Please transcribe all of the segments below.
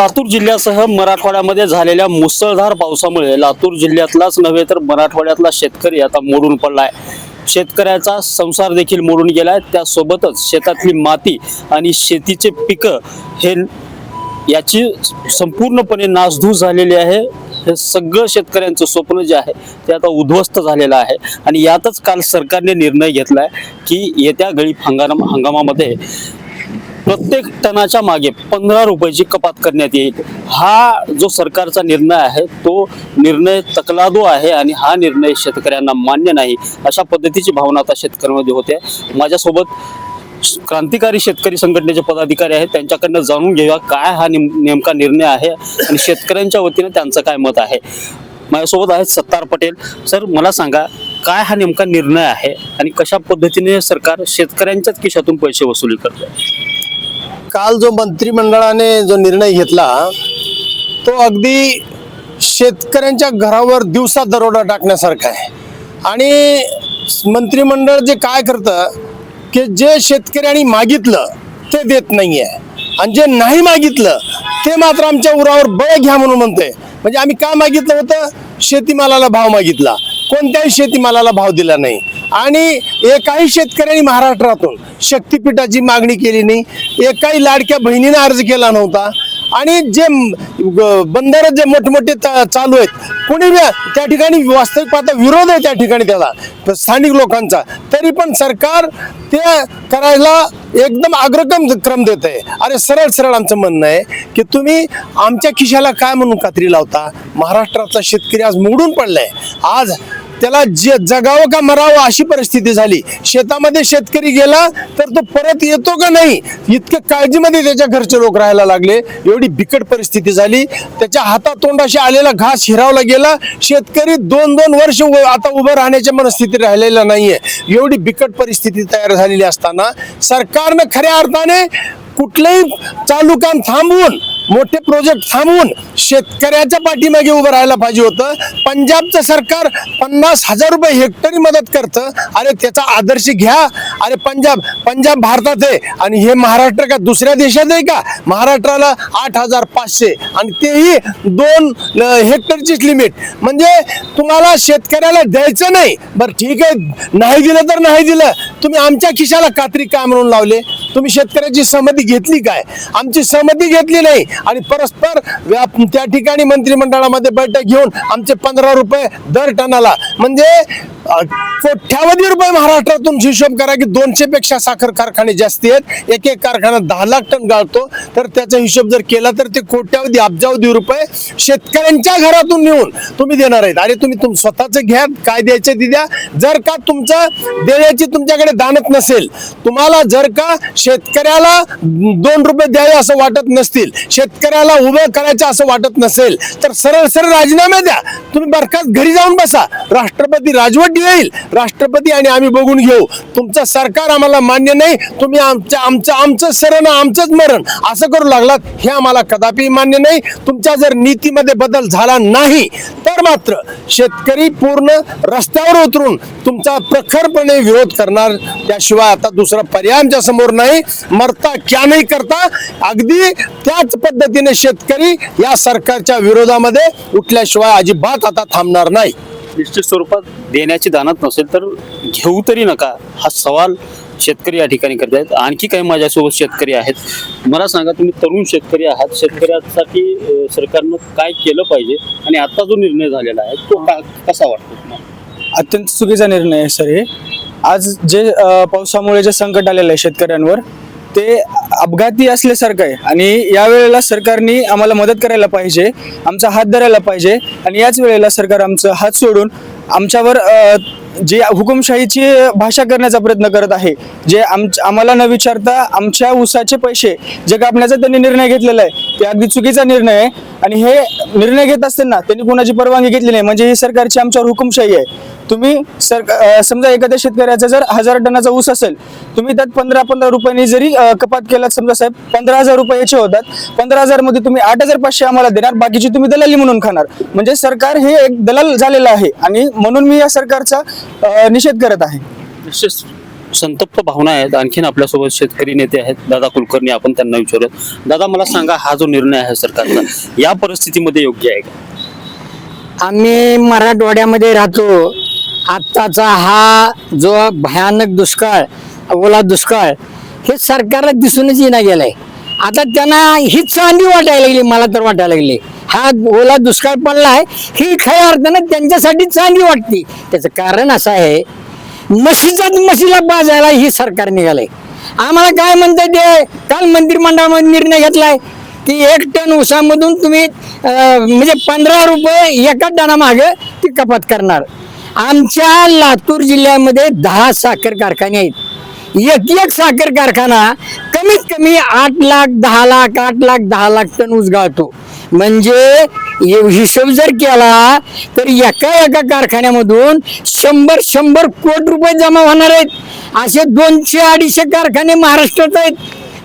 लातूर जिल्ह्यासह मराठवाड्यामध्ये झालेल्या मुसळधार पावसामुळे लातूर जिल्ह्यातलाच नव्हे तर मराठवाड्यातला शेतकरी आता मोडून पडलाय. शेतकऱ्याचा संसार देखील मोडून गेलाय. त्यासोबतच शेतातली माती आणि शेतीचे पिकं हे याची संपूर्णपणे नासधूस झालेली आहे. हे सगळं शेतकऱ्यांचं स्वप्न जे आहे ते आता उद्ध्वस्त झालेलं आहे. आणि यातच काल सरकारने निर्णय घेतलाय की येत्या गळीत हंगाम हंगामामध्ये प्रत्येक टनाच्या मागे पंधरा रुपयाची कपात करण्यात येईल. हा जो सरकारचा निर्णय आहे तो निर्णय तकलादो आहे आणि हा निर्णय शेतकऱ्यांना मान्य नाही अशा पद्धतीची भावना आता शेतकऱ्यांमध्ये होते. माझ्यासोबत क्रांतिकारी शेतकरी संघटनेचे पदाधिकारी आहेत त्यांच्याकडनं जाणून घेऊया काय हा नेम नेमका निर्णय आहे आणि शेतकऱ्यांच्या वतीने त्यांचं काय मत आहे. माझ्यासोबत आहेत सत्तार पटेल. सर मला सांगा काय हा नेमका निर्णय आहे आणि कशा पद्धतीने सरकार शेतकऱ्यांच्याच खिशातून पैसे वसुली करतंय? काल जो मंत्रिमंडळाने जो निर्णय घेतला तो अगदी शेतकऱ्यांच्या घरावर दिवसा दरोडा टाकण्यासारखा आहे. आणि मंत्रिमंडळ जे काय करतं की जे शेतकऱ्यांनी मागितलं ते देत नाही आहे आणि जे नाही मागितलं ते मात्र आमच्या उरावर बळ घ्या म्हणून म्हणते म्हणजे आम्ही काय मागितलं होतं? शेतीमालाला भाव मागितला. कोणत्याही शेतीमालाला भाव दिला नाही. आणि एकाही शेतकऱ्यांनी महाराष्ट्रातून शक्तीपीठाची मागणी केली नाही. एकाही लाडक्या बहिणीने अर्ज केला नव्हता. आणि जे बंदर जे मोठमोठे चा- चालू आहेत कोणी त्या ठिकाणी वास्तविक पाहता विरोध आहे त्या ठिकाणी त्याला स्थानिक लोकांचा. तरी पण सरकार ते करायला एकदम अग्रक्रम क्रम देत आहे. अरे सरळ सरळ आमचं म्हणणं आहे की तुम्ही आमच्या खिशाला काय म्हणून कात्री लावता? महाराष्ट्राचा शेतकरी आज मोडून पडलाय. आज त्याला जे जगावं का मरावं अशी परिस्थिती झाली. शेतामध्ये शेतकरी गेला तर तो परत येतो का नाही? इतके काळजीमध्ये त्याच्या घरचे लोक राहायला लागले. एवढी बिकट परिस्थिती झाली. त्याच्या हातातोंडाशी आलेला घास हिरावला गेला. शेतकरी दोन दोन वर्ष उ- आता उभं राहण्याच्या मनस्थिती राहिलेला नाहीये. एवढी बिकट परिस्थिती तयार झालेली असताना सरकारनं खऱ्या अर्थाने कुठलंही चालू काम थांबवून मोठे प्रोजेक्ट थांबवून शेतकऱ्याच्या पाठीमागे उभं राहायला पाहिजे होतं. पंजाबचं सरकार पन्नास हजार रुपये हेक्टरी मदत करतं. अरे त्याचा आदर्श घ्या. अरे पंजाब पंजाब भारतात आहे. आणि हे महाराष्ट्र का दुसऱ्या देशात आहे का? महाराष्ट्राला आठ हजार पाचशे. आणि तेही दोन हेक्टरचीच लिमिट म्हणजे तुम्हाला शेतकऱ्याला द्यायचं नाही. बरं ठीक आहे. नाही दिलं तर नाही दिलं. तुम्ही आमच्या खिशाला कात्री काय म्हणून लावले? तुम्ही शेतकऱ्याची सहमती घेतली काय? आमची सहमती घेतली नाही. आणि परस्पर त्या ठिकाणी मंत्रिमंडळामध्ये बैठक घेऊन आमचे पंधरा रुपये दर टनाला. म्हणजे कोट्यावधी रुपये महाराष्ट्रातून हिशोब करा की दोनशे पेक्षा साखर कारखाने जास्ती आहेत. एक एक कारखाना दहा लाख टन गाळतो. तर त्याचा हिशोब जर केला तर ते कोट्यावधी अब्जावधी रुपये शेतकऱ्यांच्या घरातून नेऊन तुम्ही देणार आहेत. अरे तुम्ही तुम स्वतःच घ्या काय द्यायचे ते द्या. जर का तुमचं देण्याची तुमच्याकडे दानत नसेल तुम्हाला जर का शेतकऱ्याला दोन रुपये द्यावे असं वाटत नसतील शेतकऱ्याला उभं करायचं असं वाटत नसेल तर सरळ सरळ राजीनामे द्या. तुम्ही बरखास्त घरी जाऊन बसा. राष्ट्रपती राजवट येईल. राष्ट्रपती आणि आम्ही बघून घेऊ. तुमचं सरकार आम्हाला मान्य नाही तुम्ही आमच्या आमचं आमचं सरण आमचंच मरण. असं करू लागलात हे आम्हाला कदापि मान्य नाही. तुमच्या जर नीतीमध्ये बदल झाला नाही तर मात्र शेतकरी पूर्ण रस्त्यावर उतरून तुमचा प्रखरपणे विरोध करणार. त्याशिवाय आता दुसरा पर्याय आमच्यासमोर नाही. मरता क्या नाही करता? अगदी त्याच पद्धतीने शेतकरी या सरकारच्या विरोधामध्ये उठल्याशिवाय अजिबात आता थांबणार नाही. निश्चित स्वरूपात देण्याची दानत नसेल तर घेऊ तरी नका. हा सवाल शेतकरी या ठिकाणी करत आहेत. आणखी काही माझ्यासोबत शेतकरी आहेत. मला सांगा तुम्ही तरुण शेतकरी आहात. शेतकऱ्यांसाठी सरकारनं काय केलं पाहिजे? आणि आता जो निर्णय झालेला आहे तो कसा वाटतो तुम्हाला? अत्यंत चुकीचा निर्णय आहे सर हे. आज जे पावसामुळे जे संकट आलेलं आहे शेतकऱ्यांवर ते अपघाती असल्यासारखं आहे. आणि या वेळेला सरकारने आम्हाला मदत करायला पाहिजे आमचा हात धरायला पाहिजे आणि याच वेळेला सरकार आमचं हात सोडून आमच्यावर जे हुकुमशाहीची भाषा करण्याचा प्रयत्न करत आहे जे आम आम्हाला न विचारता आमच्या ऊसाचे पैसे जे कापण्याचा त्यांनी निर्णय घेतलेला आहे ते अगदी चुकीचा निर्णय आहे. आणि हे निर्णय घेत असताना त्यांनी कोणाची परवानगी घेतली नाही. म्हणजे ही सरकारची आमच्यावर हुकुमशाही आहे. तुम्ही सर समजा एखाद्या शेतकऱ्याचा जर हजार टनाचा ऊस असेल तुम्ही त्यात पंधरा पंधरा रुपयांनी जरी कपात केलात समजा साहेब पंधरा हजार रुपयाचे होतात पंधरा हजारमध्ये तुम्ही आठ हजार पाचशे आम्हाला देणार बाकीची तुम्ही दलाली म्हणून खाणार. म्हणजे सरकार हे एक दलाल झालेलं आहे आणि म्हणून मी या सरकारचा निषेध करत आहे. संतप्त भावना आहेत. आणखीन आपल्यासोबत शेतकरी नेते आहेत. दादा कुलकर्णी आपण त्यांना विचारूयात. दादा मला सांगा हा जो निर्णय आहे सरकारचा या परिस्थितीमध्ये योग्य आहे का? आम्ही मराठवाड्यामध्ये राहतो. आत्ताचा हा जो भयानक दुष्काळ ओला दुष्काळ हे सरकारला दिसूनच येणार गेलंय. आता त्यांना ही चांदी वाटायला लागली मला तर वाटायला लागली. हा ओला दुष्काळ पडला आहे ही खऱ्या अर्थानं त्यांच्यासाठी चांगली वाटते. त्याचं कारण असं आहे म्हशीच्या म्हशीला बाजायला ही सरकार निघालंय. आम्हाला काय म्हणतंय ते काल मंत्रिमंडळामध्ये निर्णय घेतलाय की एक टन उसामधून तुम्ही म्हणजे पंधरा रुपये एका टनामागे ती कपात करणार. आमच्या लातूर जिल्ह्यामध्ये दहा साखर कारखाने आहेत. एक एक साखर कारखाना कमीत कमी आठ लाख दहा लाख आठ लाख दहा लाख टन ऊस गाळतो म्हणजे हिशोब जर केला तर एका एका कारखान्यामधून शंभर शंभर कोटी रुपये जमा होणार आहेत. असे दोनशे अडीचशे कारखाने महाराष्ट्रात आहेत.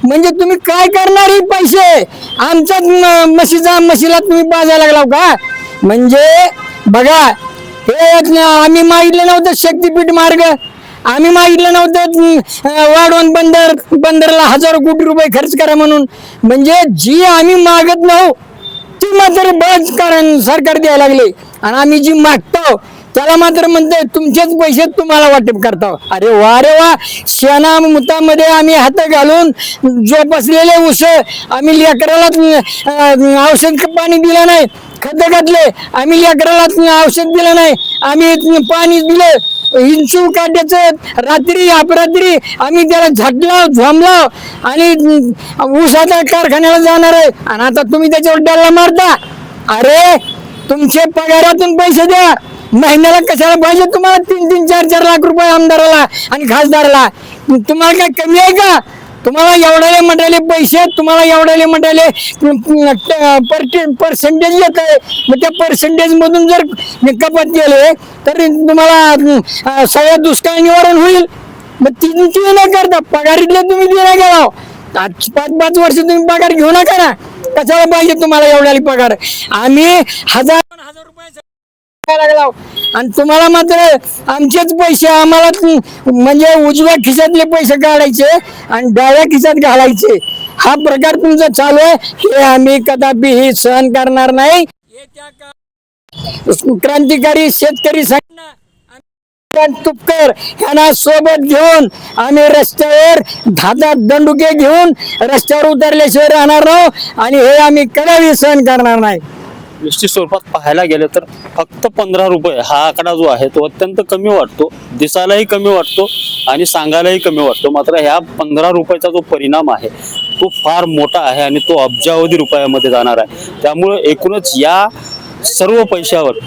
म्हणजे तुम्ही काय करणार हे पैसे? आमचा म्हशीचा म्हशीला तुम्ही बाजायला लागलाव का? म्हणजे बघा हे आम्ही मागितलं नव्हतं शक्तीपीठ मार्ग. आम्ही मागितलं नव्हतं वाढवण बंदर बंदरला हजारो कोटी रुपये खर्च करा म्हणून. म्हणजे जी आम्ही मागत नाहो ती मात्र बळच कारण सरकार द्यायला लागले. आणि आम्ही जी मागतो त्याला मात्र म्हणते तुमचेच पैसे तुम्हाला वाटप करता अरे वा रे वा. शेणा मुतामध्ये आम्ही हात घालून जोपासलेले उस आम्ही लेकराला औषध पाणी दिलं नाही. खत घातले आम्ही लेकराला औषध दिलं नाही. आम्ही पाणी दिलं. हिंचू काढण्याचं रात्री अपरात्री आम्ही त्याला झटलाव झोंबलाव आणि ऊसाच्या कारखान्याला जाणार आहे. आणि आता तुम्ही त्याच्यावर डल्ला मारता. अरे तुमचे पगारातून पैसे द्या. महिन्याला कशाला पाहिजे तुम्हाला तीन तीन चार चार लाख रुपये आमदाराला आणि खासदाराला. तुम्हाला काय कमी आहे का? तुम्हाला एवढ्याले म्हणाले पैसे तुम्हाला एवढ्याले म्हणाले पर्सेंटेज येत आहे मग त्या पर्सेंटेज मधून जर कपात केले तर तुम्हाला सगळ्या दुष्काळ निवारण होईल. मग तीन तीन न करता. पगारीतले तुम्ही दिला गेला पाच पाच वर्ष तुम्ही पगार घेऊ नका ना. कशाला पाहिजे तुम्हाला एवढ्याले पगार? आम्ही हजार लागला? आणि तुम्हाला मात्र आमचेच पैसे आम्हाला म्हणजे उजव्या खिशातले पैसे काढायचे आणि डाव्या खिशात घालायचे. हा प्रकार तुमचा चालू आहे. हे आम्ही कदापि हे सहन करणार नाही. क्रांतिकारी शेतकरी तुपकर यांना सोबत घेऊन आम्ही रस्त्यावर धातात दंडुके घेऊन रस्त्यावर उतरल्याशिवाय राहणार नाही आणि हे आम्ही कदापि सहन करणार नाही. निश्चित स्वरूपात पाहायला गेलं तर फक्त पंधरा रुपये हा आकडा जो आहे तो अत्यंत कमी वाटतो. दिसायलाही कमी वाटतो आणि सांगायलाही कमी वाटतो. मात्र ह्या पंधरा रुपयाचा जो परिणाम आहे तो फार मोठा आहे आणि तो अब्जावधी रुपयामध्ये जाणार आहे. त्यामुळे एकूणच या सर्व पैशावर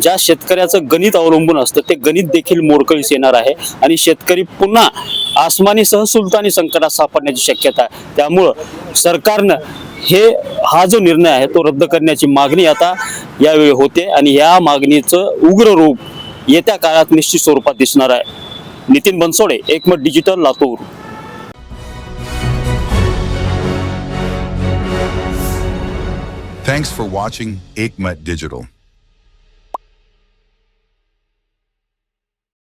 ज्या शेतकऱ्याचं गणित अवलंबून असतं ते गणित देखील मोडकळीस येणार आहे आणि शेतकरी पुन्हा आसमानीसह सुलतानी संकटात सापडण्याची शक्यता आहे. त्यामुळं सरकारनं हे हा जो निर्णय आहे तो रद्द करण्याची मागणी आता यावेळी होते आणि या मागणीचं उग्र रूप येत्या काळात निश्चित स्वरूपात दिसणार आहे Nitin Bansode Ekmat digital Latur Thanks for watching Aikmat Digital.